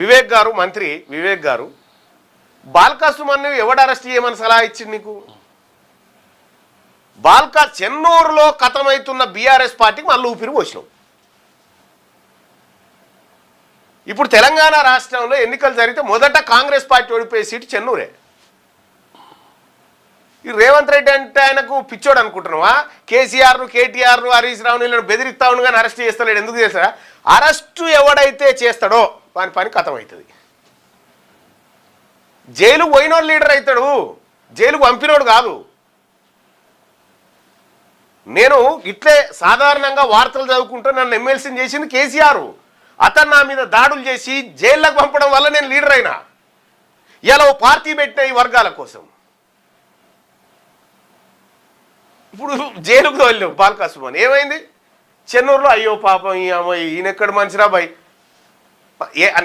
వివేక్ గారు మంత్రి వివేక్ గారు బాల్కా సుమన్ను ఎవడు అరెస్ట్ చేయమని సలహా ఇచ్చింది నీకు? బాల్కా చెన్నూరులో కథమవుతున్న బీఆర్ఎస్ పార్టీకి మళ్ళీ ఊపిరి పోసినావు. ఇప్పుడు తెలంగాణ రాష్ట్రంలో ఎన్నికలు జరిగితే మొదట కాంగ్రెస్ పార్టీ ఓడిపోయే సీటు చెన్నూరే. ఈ రేవంత్ రెడ్డి అంటే ఆయనకు పిచ్చోడు అనుకుంటున్నావా? కేసీఆర్ను కేటీఆర్ను హరీష్ రావును వీళ్ళని బెదిరిస్తా కానీ అరెస్ట్ చేస్తలేడు. ఎందుకు చేస్తాడా? అరెస్టు ఎవడైతే చేస్తాడో వాని పని కథం అవుతుంది జైలు పోయినోడు లీడర్ అవుతాడు జైలుకు పంపినోడు కాదు. నేను ఇట్లే సాధారణంగా వార్తలు చదువుకుంటూ నన్ను ఎమ్మెల్సీని చేసింది కేసీఆర్. అతను నా మీద దాడులు చేసి జైల్లోకి పంపడం వల్ల నేను లీడర్ అయినా. ఇలా ఓ పార్టీ పెట్టిన ఈ వర్గాల కోసం. ఇప్పుడు జైలుకు తోలేవు బాలకాసుమని. ఏమైంది? చెన్నూరులో అయ్యో పాపం ఈ అమ్మాయి ఈయన ఎక్కడ మనిషిరా బాయ్?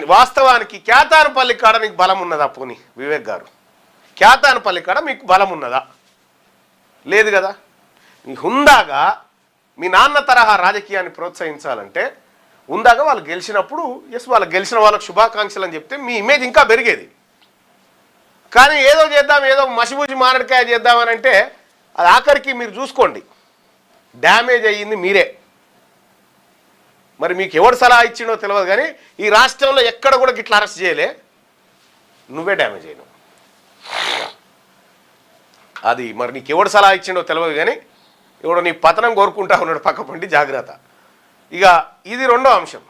వాస్తవానికి క్యాతానపల్లి కాడ నీకు బలం ఉన్నదా పోని వివేక్ గారు? క్యాతానపల్లి కాడ మీకు బలం ఉన్నదా? లేదు కదా? మీ హుందాగా మీ నాన్న తరహా రాజకీయాన్ని ప్రోత్సహించాలంటే ఉందాగా వాళ్ళు గెలిచినప్పుడు ఎస్ వాళ్ళు గెలిచిన వాళ్ళకి శుభాకాంక్షలు అని చెప్తే మీ ఇమేజ్ ఇంకా పెరిగేది. కానీ ఏదో చేద్దాం ఏదో మసిబూసి మారడికాయ చేద్దామని అంటే అది ఆఖరికి మీరు చూసుకోండి. డ్యామేజ్ అయ్యింది మీరే. మరి మీకు ఎవడు సలహా ఇచ్చిండో తెలియదు కానీ ఈ రాష్ట్రంలో ఎక్కడ కూడా గిట్లా అరెస్ట్ చేయలే. నువ్వే డ్యామేజ్ అయినావు. అది మరి నీకు ఎవడు సలహా ఇచ్చిండో తెలియదు కానీ ఎవడో నీ పతనం కోరుకుంటా ఉన్నాడు పక్క పండి జాగ్రత్త. ఇక ఇది రెండో అంశం.